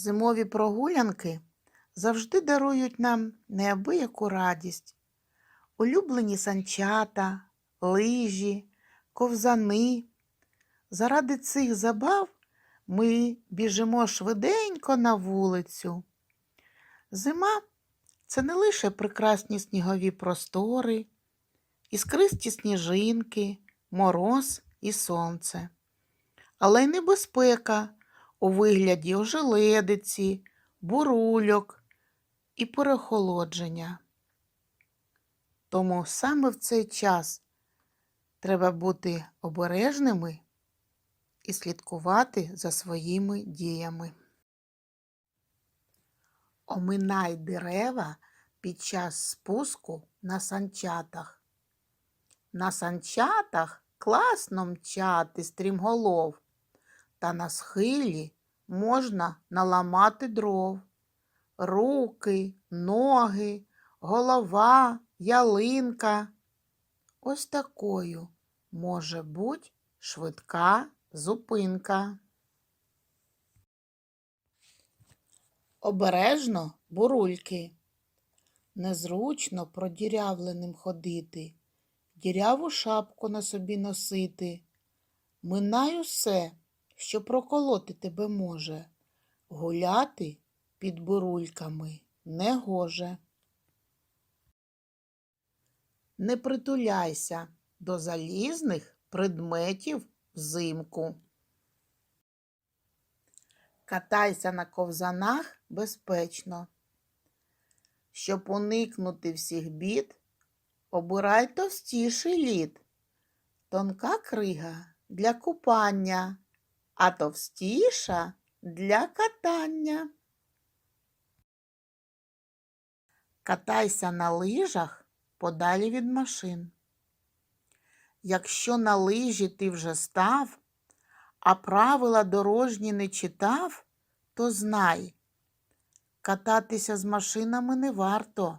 Зимові прогулянки завжди дарують нам неабияку радість. Улюблені санчата, лижі, ковзани. Заради цих забав ми біжимо швиденько на вулицю. Зима це не лише прекрасні снігові простори, іскристі сніжинки, мороз і сонце, але й небезпека у вигляді ожеледиці, бурульок і перехолодження. Тому саме в цей час треба бути обережними і слідкувати за своїми діями. Оминай дерева під час спуску на санчатах. На санчатах класно мчати стрімголов, та на схилі можна наламати дров. Руки, ноги, голова, ялинка. Ось такою може бути швидка зупинка. Обережно бурульки. Незручно продірявленим ходити, діряву шапку на собі носити. Минай усе, що проколоти тебе може. Гуляти під бурульками не гоже. Не притуляйся до залізних предметів взимку. Катайся на ковзанах безпечно. Щоб уникнути всіх бід, обирай товстіший лід. Тонка крига для купання, а товстіша для катання. Катайся на лижах подалі від машин. Якщо на лижі ти вже став, а правила дорожні не читав, то знай, кататися з машинами не варто,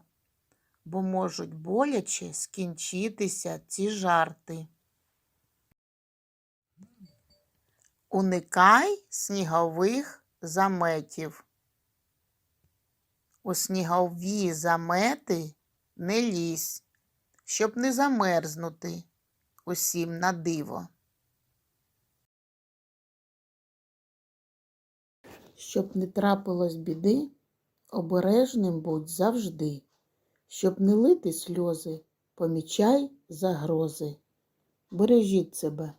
бо можуть боляче скінчитися ці жарти. Уникай снігових заметів. У снігові замети не лізь, щоб не замерзнути усім на диво. Щоб не трапилось біди, обережним будь завжди. Щоб не лити сльози, помічай загрози. Бережіть себе.